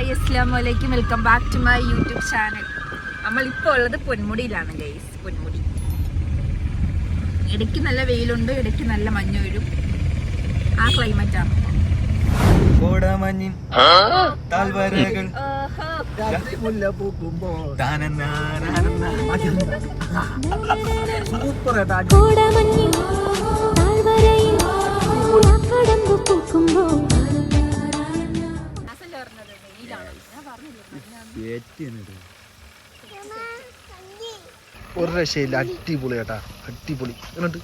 Hi അസ്ലാം വലൈക്കും welcome back to my YouTube channel നമ്മൾ ഇപ്പോൾ ഉള്ളത് പൊന്മുടിയിലാണ് ഗൈസ് പൊന്മുടി. ഇടയ്ക്ക് നല്ല വെയിലുണ്ട് ഇടയ്ക്ക് നല്ല മഞ്ഞ് വരും. ആ ക്ലൈമറ്റ് ആണ്. ഒരു രക്ഷയില്ല. അടിപൊളി കേട്ടാ. അടിപൊളി. എന്നിട്ട്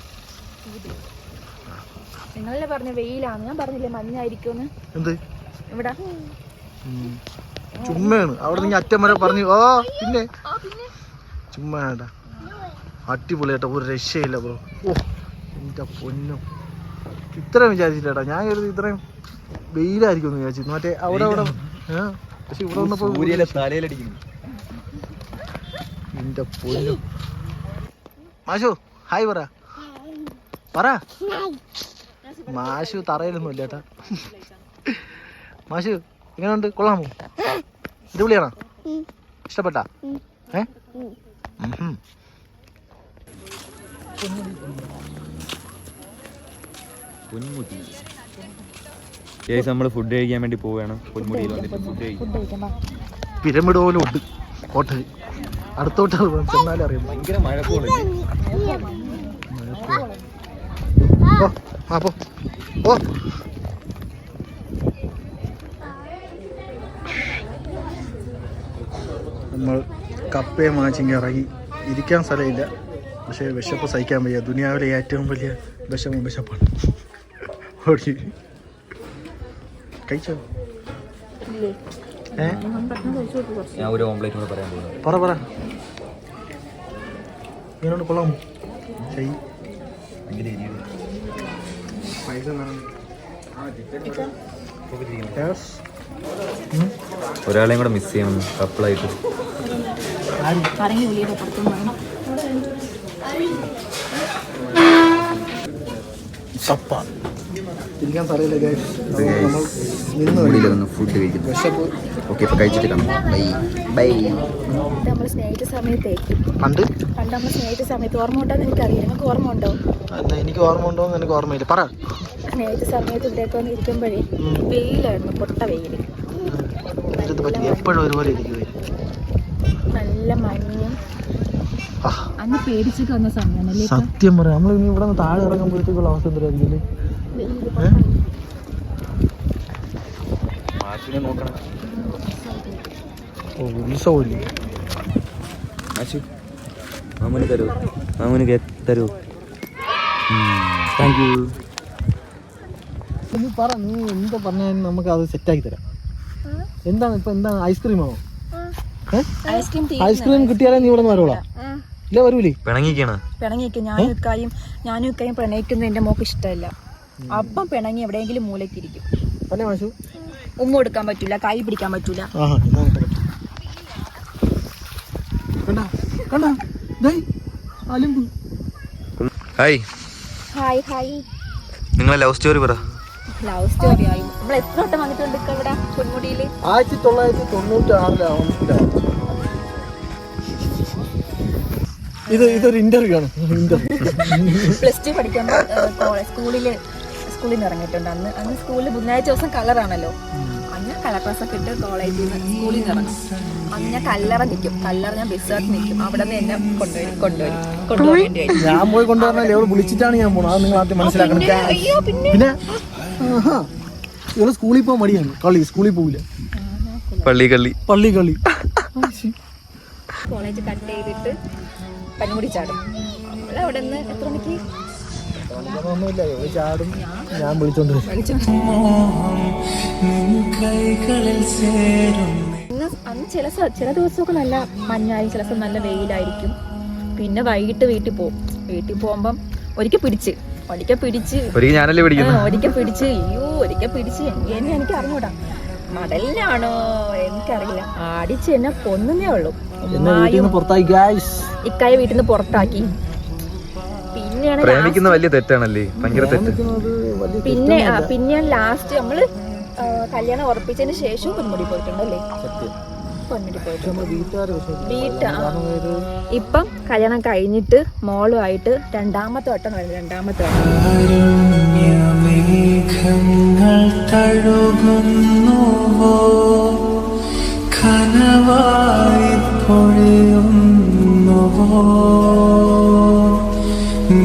നിങ്ങളല്ലേ പറഞ്ഞ വെയിലാണ്. ഞാൻ പറഞ്ഞില്ലേ മഞ്ഞായിരിക്കുമെന്ന്? എന്ത്? ഇവിടെ. ചുമ്മയാണ്. അവിടെ നിന്ന് അറ്റം വരെ പറഞ്ഞു. ഓ പിന്നെ? ചുമ്മാ ഏട്ടാ അടിപൊളി ഏട്ടാ ഒരു രക്ഷയില്ല ബ്രോ. ഓ എന്റെ പൊന്നും. ഇത്രയും വിചാരിച്ചില്ലേട്ടാ ഞാൻ കരുതി ഇത്രയും വെയിലായിരിക്കും എന്ന് വിചാരിച്ചു മറ്റേ അവിടെ അവിടെ ഏ? പക്ഷെ ഇവിടെ വന്നപ്പോ സൂര്യനെ തലയിലടിക്കുന്നു. എന്റെ പൊന്നു. മാഷു ഹായ് പറ. പറ. മാഷു തറയിലൊന്നും ഇല്ല ഏട്ടാ മാഷു എങ്ങനെയുണ്ട്? കൊള്ളാമോ? അടിപൊളിയാണോ? ഇഷ്ടപ്പെട്ടാ? ഏ. പൊന്മുടി കേസ് നമ്മൾ ഫുഡ് കഴിക്കാൻ വേണ്ടി പോവുകയാണ്. പൊന്മുടിയിൽ വന്നിട്ട് ഫുഡ് കഴിക്കാം പിരമിഡ് പോലും ഉണ്ട് ഹോട്ടൽ അടുത്തോട്ട് ചെന്നാലും അറിയാം. ഭയങ്കര ഓ നമ്മൾ കപ്പയും വാങ്ങിച്ചിങ്ങി ഇറങ്ങി. ഇരിക്കാൻ സ്ഥലമില്ല. പക്ഷേ വിശപ്പ് സഹിക്കാൻ വയ്യ. ദുനിയാവിലെ ഏറ്റവും വലിയ വിഷമം വിശപ്പാണ്. ഓടി. കഴിച്ചോ? ഞാൻ ഒരു ഓംപ്ലേറ്റ് കൂടെ പറയാൻ പോകുന്നു പറ പറ. ഇങ്ങനോട് കൊള്ളാമോ? ചെയ് ഭയങ്കര എരിയുണ്ട്. പൈസ ഒരാളെയും കൂടെ മിസ് ചെയ്യണം കപ്പിളായിട്ട് ആരെങ്കിലും പുറത്തുനിന്ന് സപ്പ ഇരിക്കാൻ സ്ഥലമില്ല നമ്മൾ നിന്ന് കഴിക്കും. വന്ന് ഫുഡ് കഴിക്കുന്നു ഓക്കെ ഇപ്പൊ കഴിച്ചിട്ട് കാണാം. ബൈ ബൈ നമ്മൾ സ്നേഹിച്ച സമയത്തേ പണ്ട്? പണ്ട് നമ്മൾ സ്നേഹിച്ച സമയത്ത് ഓർമ്മ ഉണ്ടോ എനിക്കറിയില്ല. നിങ്ങൾക്ക് ഓർമ്മ ഉണ്ടോ? എനിക്ക് ഓർമ്മ ഉണ്ടോ എന്ന് എനിക്ക് ഓർമ്മയില്ല. പറ. സ്നേഹിച്ച സമയത്ത് ഇവിടെയൊക്കെ വന്ന് ഇരിക്കുമ്പോഴേ. വെയിലായിരുന്നു പൊട്ട വെയിൽ. എപ്പോഴും ഒരുപോലെ ഇരിക്കുവേ നല്ല മഞ്ഞും അന്ന് വന്ന സമയമാണല്ലേ സത്യം പറയാം. നമ്മൾ ഇനി ഇവിടെ താഴെ ഇറങ്ങുമ്പോഴത്തേക്കുള്ള അവസ്ഥ എന്തായിരിക്കും ഉത്സവമില്ലേ മാമുന് തരൂ. മാമുന് തരൂ. താങ്ക് യു നീ പറ നീ എന്താ പറഞ്ഞാലും നമുക്ക് അത് സെറ്റാക്കി തരാം. എന്താണ് ഇപ്പൊ എന്താണ്? ഐസ്ക്രീമാണോ? ഐസ്ക്രീം കിട്ടിയാലേ നീ ഇവിടെ നിന്ന് വരോളാ. ഇല്ല വരൂലേ? പിണങ്ങിക്കാണ്. പിണങ്ങിക്ക്. ഞാനും ഇക്കായും ഞാനും ഇക്കായും പിണയിക്കുന്നത് എന്റെ മോക്ക് ഇഷ്ടമല്ല. അപ്പം പിണങ്ങി എവിടെയെങ്കിലും മൂലക്കിരിക്കും ഉമ്മ കൊടുക്കാൻ പറ്റൂല കൈ പിടിക്കാൻ പറ്റൂല. ഹായ്. Hi hi. നിങ്ങളെ ലവ് സ്റ്റോറി പറ. ലവ് സ്റ്റോറി ആയി. നമ്മൾ എത്ര വട്ടം വന്നിട്ടുണ്ട് ഇക്ക ഇവിടെ? പൊന്മുടിയിൽ ആയിരത്തി തൊള്ളായിരത്തി തൊണ്ണൂറ്റി ആറിലാണ് ഇത് ഇതൊരു ഇന്റർവ്യൂ ആണ്. പ്ലസ് ടു പഠിക്കുമ്പോൾ സ്കൂളിൽ സ്കൂളിൽ നിന്ന് ഇറങ്ങിയിട്ടുണ്ട്. അന്ന് അന്ന് സ്കൂളിൽ ബുധനാഴ്ച ദിവസം കളറാണല്ലോ അന്ന് കളർ ക്ലാസ് ഒക്കെ ഇട്ട് കോളേജിൽ നിന്ന് സ്കൂളിൽ നിന്ന് ഇറങ്ങും. അന്ന് ഞാൻ കല്ലറ നിൽക്കും. കല്ലറ ഞാൻ ബസ്സായിട്ട് നിൽക്കും. അവിടെ നിന്ന് എന്നെ കൊണ്ടുവരും കൊണ്ടുവരും കൊണ്ടുപോകാൻ വേണ്ടി വരും ഞാൻ പോയി കൊണ്ടുവന്നാൽ എവിടെ വിളിച്ചിട്ടാണ് ഞാൻ പോണത്. അത് നിങ്ങൾ ആദ്യം മനസ്സിലാക്കണം. പിന്നെ, അയ്യോ, പിന്നെ. പിന്നെ ആഹാ. ഇവൾ സ്കൂളിൽ പോകാൻ മടിയാണ്. കളി സ്കൂളിൽ പോവില്ല. പള്ളി കളി പള്ളി കളി കോളേജ് കട്ട് ചെയ്തിട്ട് പനിമുടി ചാടും. നമ്മൾ അവിടെ നിന്ന് എത്ര മണിക്ക്? ഒന്നുമില്ല ഇവൾ ചാടും. ഞാൻ വിളിച്ചോണ്ട് ഇന്ന് അന്ന് ചില ചില ദിവസമൊക്കെ നല്ല മഞ്ഞായി ചില ദിവസം നല്ല വെയിലായിരിക്കും. പിന്നെ വൈകിട്ട് വീട്ടിൽ പോകും വീട്ടിൽ പോകുമ്പം ഒരിക്കൽ പിടിച്ച് ഒരിക്കൽ പിടിച്ച്. ഒരിക്കൽ ഞാനല്ലേ പിടിക്കുന്നത് ഒരിക്കൽ പിടിച്ച്. അയ്യോ ഒരിക്കൽ പിടിച്ച്. എന്നെ എനിക്ക് അറിഞ്ഞൂടാ മടലിനാണോ എനിക്കറിയില്ല. അടിച്ച് എന്നെ കൊന്നേ ഉള്ളൂ. ഇക്കായ വീട്ടിൽ നിന്ന് പുറത്താക്കി. പിന്നെയാണ് പ്രേമിക്കുന്ന വലിയ തെറ്റാണല്ലേ? ഭയങ്കര തെറ്റ്. പിന്നെ പിന്നെ ലാസ്റ്റ് നമ്മൾ കല്യാണം ഉറപ്പിച്ചതിന് ശേഷം പൊന്മുടി പോയിട്ടുണ്ടല്ലേ? സത്യം. പൊന്മുടി പോയിട്ടുണ്ട്. വീട്ടാ ഇപ്പം കല്യാണം കഴിഞ്ഞിട്ട് മോളുമായിട്ട് രണ്ടാമത്തെ വട്ടം വരുന്നത് രണ്ടാമത്തെ വട്ടം. കനവായി പൊഴിയുന്നുവോ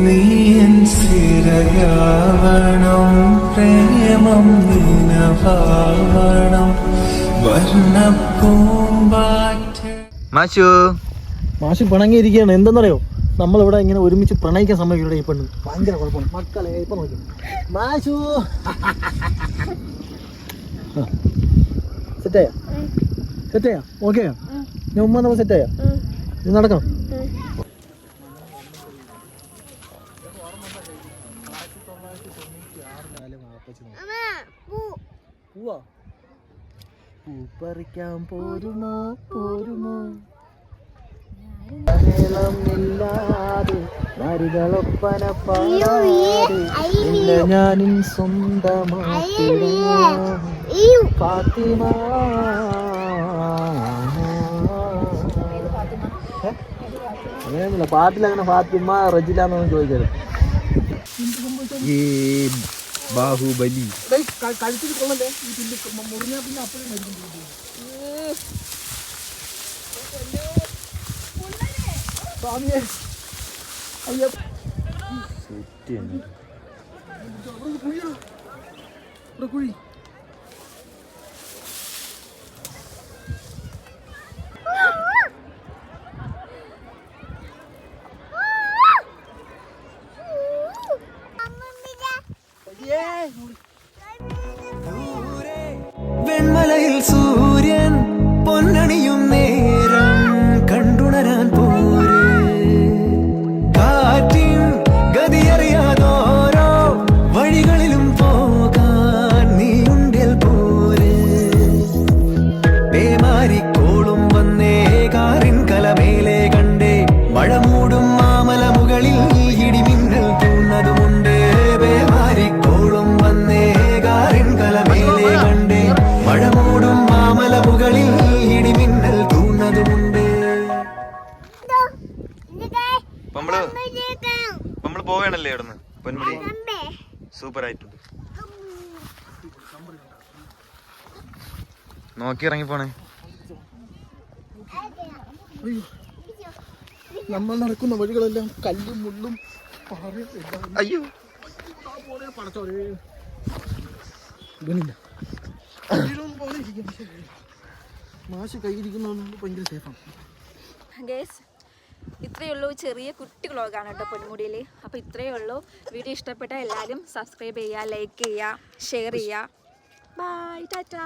നീയൻ സ്ഥിരയാവണം പ്രേമം നിലവാവണം മാഷു. മാഷി പിണങ്ങിയിരിക്കുകയാണ്. എന്തെന്നറിയോ? നമ്മളിവിടെ ഇങ്ങനെ ഒരുമിച്ച് പ്രണയിക്കാൻ സമയം ഈ പെണ്ണ്. ഭയങ്കര കുഴപ്പമാണ്. മക്കളെ ഇപ്പൊ നോക്കി. മാഷു. സെറ്റായ സെറ്റായ ഓക്കെ ഞാൻ ഉമ്മ നമ്മൾ സെറ്റായ ഇത് നടക്കണം. പൂവാ? പൂ പറിക്കാൻ പോരുമോ? പോരുമോ നരികളൊപ്പന പാടാതെ ഞാനും സ്വന്തമാ ഫാത്തിമ ഏ? അങ്ങനെയൊന്നുമില്ല. പാട്ടിൽ അങ്ങനെ ഫാത്തിമ റജില എന്നൊന്നും ചോദിക്കരുത്. ഈ ബാഹുബലി. കഴിച്ചിട്ട് കൊള്ളണ്ടേ? ഈ പിന്നെ മുറിഞ്ഞാ പിന്നെ അപ്പോഴും സ്വാമിയെ. അയ്യോ. കുഴിയാ. ഇവിടെ കുഴി. നമ്മൾ നമ്മൾ പോവേണല്ലേ ഇവിടുന്ന് പൊന്മുടി. സൂപ്പർ ആയിട്ടുണ്ട് നോക്കി ഇറങ്ങി പോണേ നമ്മൾ നടക്കുന്ന വഴികളെല്ലാം കല്ലും മുള്ളും അയ്യോ. മാഷ് കയ്യിരിക്കുന്നതുകൊണ്ട് ഭയങ്കര സേഫാണ്. ഇത്രയേ ഉള്ളൂ ചെറിയ കുട്ടി വ്ളോഗാണ് കേട്ടോ പൊന്മുടിയിൽ അപ്പോൾ ഇത്രയേ ഉള്ളൂ. വീഡിയോ ഇഷ്ടപ്പെട്ട എല്ലാവരും സബ്സ്ക്രൈബ് ചെയ്യുക ലൈക്ക് ചെയ്യുക ഷെയർ ചെയ്യുക. ബൈ ടാറ്റാ.